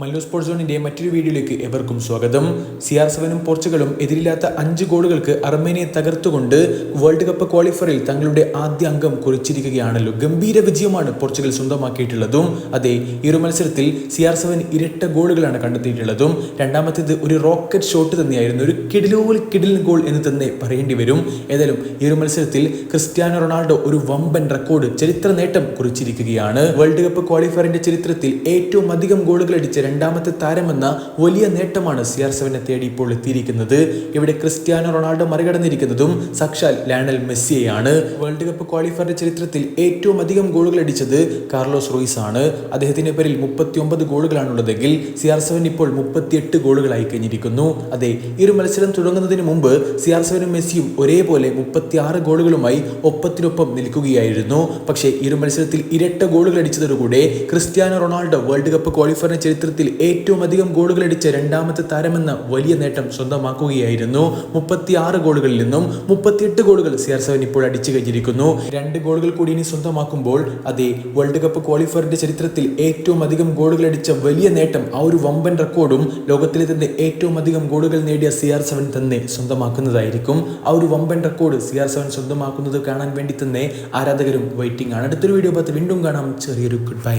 Mallu sports സോണിന്റെ മറ്റൊരു വീഡിയോയിലേക്ക് എവർക്കും സ്വാഗതം. സി ആർ സെവനും പോർച്ചുഗലും എതിരില്ലാത്ത അഞ്ച് ഗോളുകൾക്ക് അർമേനിയെ തകർത്തുകൊണ്ട് വേൾഡ് കപ്പ് ക്വാളിഫയറിൽ തങ്ങളുടെ ആദ്യ അംഗം കുറിച്ചിരിക്കുകയാണല്ലോ. ഗംഭീര വിജയമാണ് പോർച്ചുഗൽ സ്വന്തമാക്കിയിട്ടുള്ളതും. അതെ ഈ ഒരു മത്സരത്തിൽ സി ആർ സെവൻ ഇരട്ട ഗോളുകളാണ് കണ്ടെത്തിയിട്ടുള്ളതും. രണ്ടാമത്തേത് ഒരു റോക്കറ്റ് ഷോട്ട് തന്നെയായിരുന്നു. ഒരു കിടിലോൽ കിഡിൽ ഗോൾ എന്ന് തന്നെ പറയേണ്ടി വരും. ഏതായാലും ഈ ഒരു മത്സരത്തിൽ ക്രിസ്ത്യാനോ റൊണാൾഡോ ഒരു വമ്പൻ റെക്കോർഡ് ചരിത്ര നേട്ടം കുറിച്ചിരിക്കുകയാണ്. വേൾഡ് കപ്പ് ക്വാളിഫയറിന്റെ ചരിത്രത്തിൽ ഏറ്റവും അധികം ഗോളുകൾ അടിച്ച രണ്ടാമത്തെ താരമെന്ന വലിയ നേട്ടമാണ് സി ആർ സെവനെ തേടി ഇപ്പോൾ എത്തിയിരിക്കുന്നത്. ഇവിടെ ക്രിസ്ത്യാനോ റൊണാൾഡോ മറികടന്നിരിക്കുന്നതും സക്ഷാൽ ലയണൽ മെസ്സിയെയാണ്. വേൾഡ് കപ്പ് ക്വാളിഫയറിന്റെ ചരിത്രത്തിൽ ഏറ്റവും അധികം ഗോളുകൾ അടിച്ചത് കാർലോസ് റോയിസ് ആണ് അദ്ദേഹത്തിന്റെ പേരിൽ മുപ്പത്തി ഒമ്പത് ഗോളുകളാണുള്ളതെങ്കിൽ സി ആർ സെവൻ ഇപ്പോൾ മുപ്പത്തിയെട്ട് ഗോളുകളായി കഴിഞ്ഞിരിക്കുന്നു. അതെ ഈ ഒരു മത്സരം തുടങ്ങുന്നതിന് മുമ്പ് സി ആർ സെവനും മെസ്സിയും ഒരേപോലെ മുപ്പത്തി ആറ് ഗോളുകളുമായി ഒപ്പത്തിനൊപ്പം നിൽക്കുകയായിരുന്നു. പക്ഷേ ഈ ഒരു മത്സരത്തിൽ ഇരട്ട ഗോളുകൾ അടിച്ചതോടുകൂടെ ക്രിസ്ത്യാനോ റൊണാൾഡോ വേൾഡ് കപ്പ് ക്വാളിഫയറിന്റെ ചരിത്രത്തിൽ മത്സരത്തിൽ ഏറ്റവും അധികം ഗോളുകൾ അടിച്ച രണ്ടാമത്തെ താരമെന്ന വലിയ നേട്ടം സ്വന്തമാക്കുകയായിരുന്നു. മുപ്പത്തിയാറ് ഗോളുകളിൽ നിന്നും മുപ്പത്തിയെട്ട് ഗോളുകൾ സി ആർ സെവൻ ഇപ്പോൾ അടിച്ചു കഴിഞ്ഞിരിക്കുന്നു. രണ്ട് ഗോളുകൾ കൂടി ഇനി സ്വന്തമാക്കുമ്പോൾ അതെ വേൾഡ് കപ്പ് ക്വാളിഫയറിന്റെ ചരിത്രത്തിൽ ഏറ്റവും അധികം ഗോളുകൾ അടിച്ച വലിയ നേട്ടം ആ ഒരു വമ്പൻ റെക്കോർഡും ലോകത്തിലെ തന്നെ ഏറ്റവും അധികം ഗോളുകൾ നേടിയ സി ആർ സെവൻ തന്നെ സ്വന്തമാക്കുന്നതായിരിക്കും. ആ ഒരു വമ്പൻ റെക്കോർഡ് സി ആർ സെവൻ സ്വന്തമാക്കുന്നത് കാണാൻ വേണ്ടി തന്നെ ആരാധകരും വെയിറ്റിംഗ് ആണ്. അടുത്തൊരു വീഡിയോ പത്ത് വീണ്ടും കാണാം. ചെറിയൊരു ഗുഡ് ബൈ